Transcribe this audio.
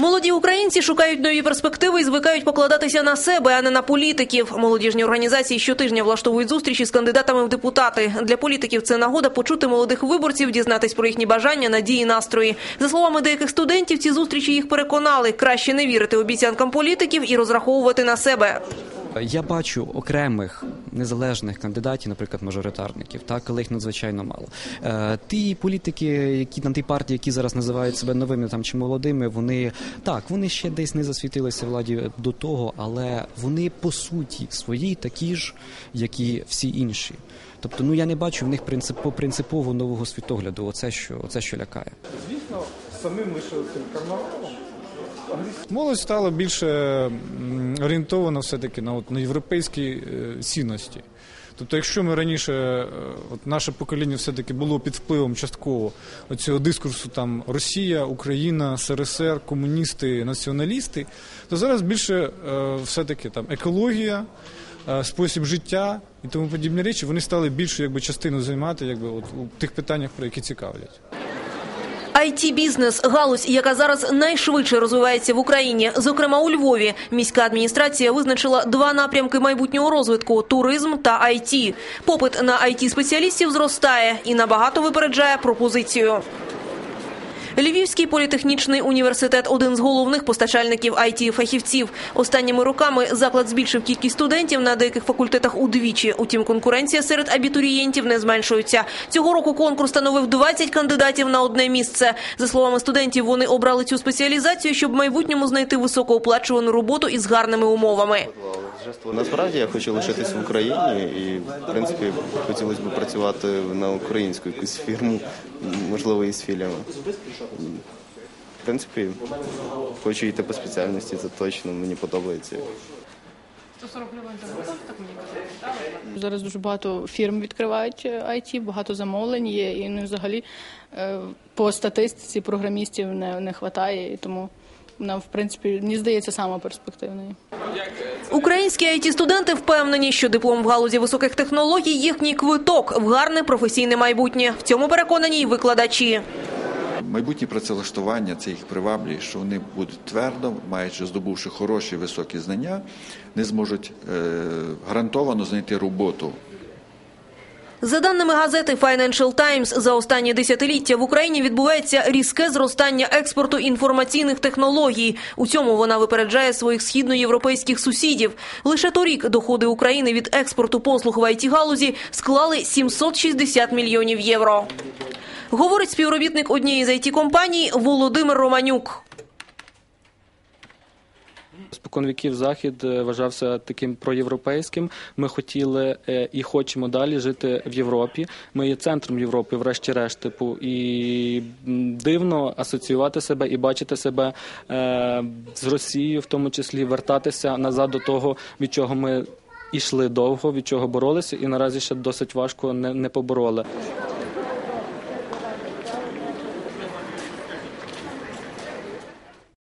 Молоді українці шукають нові перспективи і звикають покладатися на себе, а не на політиків. Молодіжні організації щотижня влаштовують зустрічі з кандидатами в депутати. Для політиків це нагода почути молодих виборців, дізнатись про їхні бажання, надії, настрої. За словами деяких студентів, ці зустрічі їх переконали. Краще не вірити обіцянкам політиків і розраховувати на себе. Я бачу окремих незалежних кандидатів, наприклад, мажоритарників, так, але їх надзвичайно мало. Е, ті політики, які на ті партії, які зараз називають себе новими там чи молодими, вони так, вони ще десь не засвітилися владі до того, але вони по суті своїй такі ж, як і всі інші. Тобто, ну я не бачу в них принцип, принципово нового світогляду. Оце що, оце що лякає. Звісно, самим лише цим карнавалом. Молодь стала більше орієнтована все-таки на, от, на європейські е, цінності. Тобто, якщо ми раніше, е, от наше покоління все-таки було під впливом частково цього дискурсу там Росія, Україна, СРСР, комуністи, націоналісти, то зараз більше е, все-таки там екологія, спосіб життя і тому подібні речі, вони стали більшу якби, частину займати якби, от, у тих питаннях, про які цікавлять. IT-бізнес – галузь, яка зараз найшвидше розвивається в Україні, зокрема у Львові. Міська адміністрація визначила два напрямки майбутнього розвитку – туризм та IT. Попит на IT-спеціалістів зростає і набагато випереджає пропозицію. Львівський політехнічний університет – один з головних постачальників IT-фахівців. Останніми роками заклад збільшив кількість студентів на деяких факультетах удвічі. Утім, конкуренція серед абітурієнтів не зменшується. Цього року конкурс становив 20 кандидатів на одне місце. За словами студентів, вони обрали цю спеціалізацію, щоб в майбутньому знайти високооплачувану роботу із гарними умовами. Насправді я хочу лишитись в Україні і, в принципі, хотілося б працювати на українську якусь фірму, можливо, із філіями. В принципі, хочу йти по спеціальності, це точно мені подобається. Зараз дуже багато фірм відкривають IT, багато замовлень є, і ну, взагалі е, по статистиці програмістів не, не і тому вона, в принципі, мені здається, сама перспективною. Українські IT-студенти впевнені, що диплом в галузі високих технологій – їхній квиток в гарне професійне майбутнє. В цьому переконані й викладачі. Майбутнє працевлаштування це їх приваблює, що вони будуть твердо, маючи здобувши хороші високі знання, не зможуть е, гарантовано знайти роботу За даними газети Financial Times, за останні десятиліття в Україні відбувається різке зростання експорту інформаційних технологій. У цьому вона випереджає своїх східноєвропейських сусідів. Лише торік доходи України від експорту послуг в IT-галузі склали 760 мільйонів євро. Говорить співробітник однієї з IT-компаній Володимир Романюк. Спокон віків захід е, вважався таким проєвропейським. Ми хотіли е, і хочемо далі жити в Європі. Ми є центром Європи, врешті-решт, типу, і дивно асоціювати себе і бачити себе е, з Росією, в тому числі вертатися назад до того, від чого ми ішли довго, від чого боролися, і наразі ще досить важко не, не побороли.